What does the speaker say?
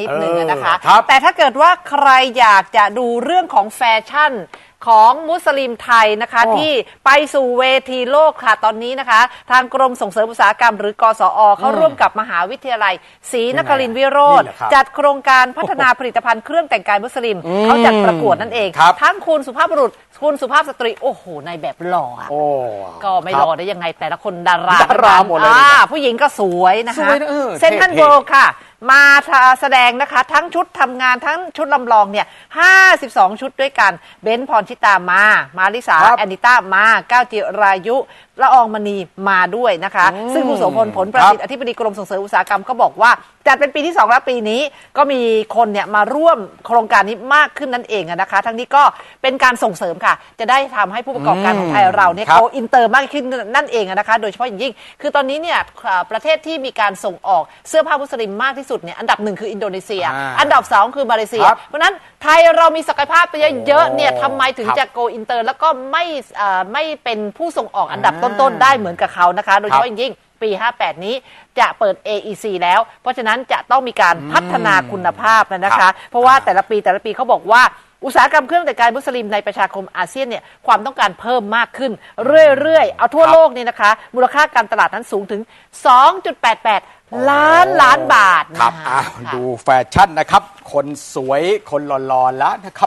นิดนึงอะนะคะ เออครับ แต่ถ้าเกิดว่าใครอยากจะดูเรื่องของแฟชั่นของมุสลิมไทยนะคะโอ้ที่ไปสู่เวทีโลกค่ะตอนนี้นะคะ ทางกรมส่งเสริมอุตสาหกรรม หรือกสอเขาร่วมกับมหาวิทยาลัยศรีนครินทร์วิโรธนี่แหละครับจัดโครงการพัฒนาผลิตภัณฑ์เครื่องแต่งกายมุสลิมเขาจัดประกวดนั่นเอง ครับ ทั้งคุณสุภาพบุรุษคุณสุภาพสตรีโอ้โหในแบบหล่ออะโอ้ ก็ไม่ครบอได้ยังไงแต่ละคนดาราดาราหมดเลยอ่าผู้หญิงก็สวยนะคะสวยนะเออเซนทันเท่ๆโวค่ะ มาแสดงนะคะ ทั้งชุดทำงานทั้งชุดลำลองเนี่ย52 ชุดด้วยกันเบนซ์พรชิตามา มาริสาครับแอนนิต้ามาก้าวจิรายุละอองมณีมาด้วยนะคะ ซึ่งคุณโสพลผลประสิทธิ์อธิบดีกรมส่งเสริมอุตสาหกรรมก็บอกว่าจัดเป็นปีที่ 2 แล้วปีนี้ก็มีคนเนี่ยมาร่วมโครงการนี้มากขึ้นนั่นเองอะนะคะ ทั้งนี้ก็เป็นการส่งเสริมค่ะ จะได้ทำให้ผู้ประกอบการของไทยเราเนี่ยครับโกอินเตอร์มากขึ้นนั่นเองอะนะคะ โดยเฉพาะอย่างยิ่ง คือตอนนี้เนี่ยอ่าประเทศที่มีการส่งออกเสื้อผ้ามุสลิมมากที่สุดเนี่ยอันดับหนึ่งคืออินโดนีเซีย อ่าอันดับสองคือมาเลเซีย ครับเพราะฉะนั้นไทยเรามีศักยภาพไปเยอะๆเนี่ยทำไมถึงครับจะโกอินเตอร์ แล้วก็ไม่อ่าไม่เป็นผู้ส่งออกอันดับต้นๆได้เหมือนกับเขานะคะ โดยเฉพาะอย่างยิ่งปี 58 นี้จะเปิด AEC แล้ว เพราะฉะนั้นจะต้องมีการพัฒนาคุณภาพนะนะครัคะ บ เพราะว่าแต่ละปีแต่ละปีเขาบอกว่า อุตสาหกรรมเครื่องแต่งกายมุสลิมในประชาคมอาเซียนเนี่ยความต้องการเพิ่มมากขึ้น เรื่อยๆ เอาทั่วครับโลกเนี่ยนะคะ มูลค่าการตลาดนั้นสูงถึง 2.88 ล้านล้านบาทครับนะคะอ้าวค่ะดูแฟชั่นนะครับ คนสวยคนหล่อๆแล้วนะครับ